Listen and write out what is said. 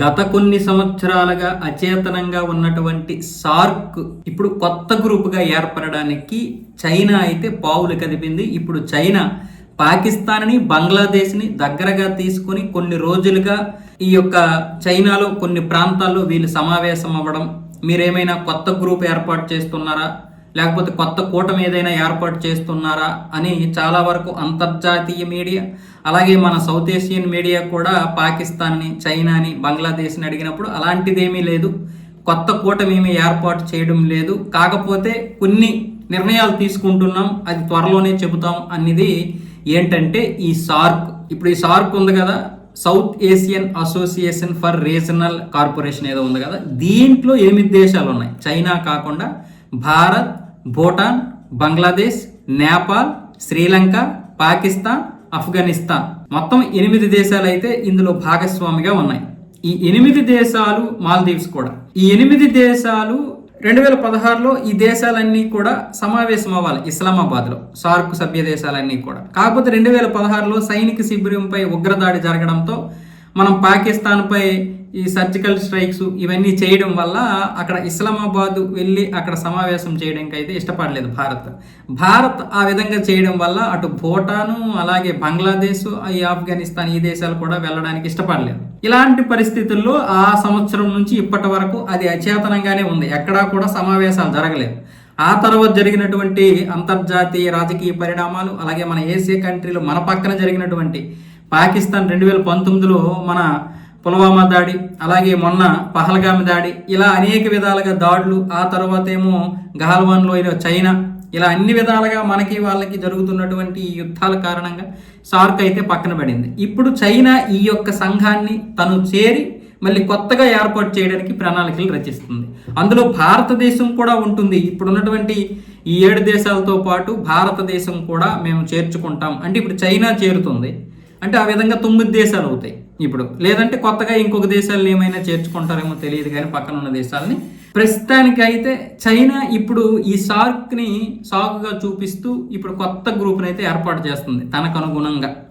గత కొన్ని సంవత్సరాలుగా అచేతనంగా ఉన్నటువంటి సార్క్ ఇప్పుడు కొత్త గ్రూపుగా ఏర్పడడానికి చైనా అయితే పావులు కదిపింది. ఇప్పుడు చైనా పాకిస్తాన్ని బంగ్లాదేశ్ని దగ్గరగా తీసుకొని కొన్ని రోజులుగా ఈ యొక్క చైనాలో కొన్ని ప్రాంతాల్లో వీళ్ళు సమావేశం అవ్వడం. మీరేమైనా కొత్త గ్రూప్ ఏర్పాటు చేస్తున్నారా? లేకపోతే కొత్త కూటమి ఏదైనా ఏర్పాటు చేస్తున్నారా అని చాలా వరకు అంతర్జాతీయ మీడియా అలాగే మన సౌత్ ఏషియన్ మీడియా కూడా పాకిస్తాన్ని చైనాని బంగ్లాదేశ్ని అడిగినప్పుడు అలాంటిదేమీ లేదు. కొత్త కూటమి ఏమీ ఏర్పాటు చేయడం లేదు. కాకపోతే కొన్ని నిర్ణయాలు తీసుకుంటున్నాం. అది త్వరలోనే చెబుతాం అనేది ఏంటంటే ఈ సార్క్. ఇప్పుడు ఈ సార్క్ ఉంది కదా south Asian association for regional corporation ఏదో ఉంది కదా దీంట్లో ఎనిమిది దేశాలు ఉన్నాయి? చైనా కాకుండా భారత్ భూటాన్ బంగ్లాదేశ్ నేపాల్ శ్రీలంక పాకిస్తాన్ ఆఫ్ఘనిస్తాన్. మొత్తం ఎనిమిది దేశాలు అయితే ఇందులో భాగస్వామిగా ఉన్నాయి. ఈ ఎనిమిది దేశాలు మాల్దీవ్స్ కూడా. ఈ ఎనిమిది దేశాలు రెండు వేల పదహారులో ఈ దేశాలన్నీ కూడా సమావేశం అవ్వాలి ఇస్లామాబాద్లో. సార్క్ సభ్య దేశాలన్నీ కూడా. కాకపోతే రెండు వేల పదహారులో సైనిక శిబిరంపై ఉగ్రదాడి జరగడంతో మనం పాకిస్తాన్పై ఈ సర్జికల్ స్ట్రైక్స్ ఇవన్నీ చేయడం వల్ల అక్కడ ఇస్లామాబాద్ వెళ్ళి అక్కడ సమావేశం చేయడానికి అయితే ఇష్టపడలేదు భారత్. భారత్ ఆ విధంగా చేయడం వల్ల అటు భూటాను అలాగే బంగ్లాదేశ్ ఈ ఆఫ్ఘనిస్తాన్ ఈ దేశాలు కూడా వెళ్ళడానికి ఇష్టపడలేదు. ఇలాంటి పరిస్థితుల్లో ఆ సంవత్సరం నుంచి ఇప్పటి వరకు అది అచేతనంగానే ఉంది. ఎక్కడా కూడా సమావేశాలు జరగలేదు. ఆ తర్వాత జరిగినటువంటి అంతర్జాతీయ రాజకీయ పరిణామాలు అలాగే మన ఏసీ కంట్రీలో మన పక్కన జరిగినటువంటి పాకిస్తాన్ రెండు వేల పంతొమ్మిదిలో మన పుల్వామా దాడి అలాగే మొన్న పహల్గామి దాడి ఇలా అనేక విధాలుగా దాడులు ఆ తర్వాత ఏమో గహల్వాన్లో ఇలా చైనా ఇలా అన్ని విధాలుగా మనకి వాళ్ళకి జరుగుతున్నటువంటి ఈ యుద్ధాల కారణంగా సార్క్ అయితే పక్కన పడింది. ఇప్పుడు చైనా ఈ యొక్క సంఘాన్ని తను చేరి మళ్ళీ కొత్తగా ఏర్పాటు చేయడానికి ప్రణాళికలు రచిస్తుంది. అందులో భారతదేశం కూడా ఉంటుంది. ఇప్పుడు ఉన్నటువంటి ఈ ఏడు దేశాలతో పాటు భారతదేశం కూడా మేము చేర్చుకుంటాం. అంటే ఇప్పుడు చైనా చేరుతుంది. అంటే ఆ విధంగా తొమ్మిది దేశాలు అవుతాయి ఇప్పుడు. లేదంటే కొత్తగా ఇంకొక దేశాలను ఏమైనా చేర్చుకుంటారేమో తెలియదు కానీ పక్కన ఉన్న దేశాలని. ప్రస్తుతానికి అయితే చైనా ఇప్పుడు ఈ సార్క్ని సాగుగా చూపిస్తూ ఇప్పుడు కొత్త గ్రూప్ని అయితే ఏర్పాటు చేస్తుంది తనకు అనుగుణంగా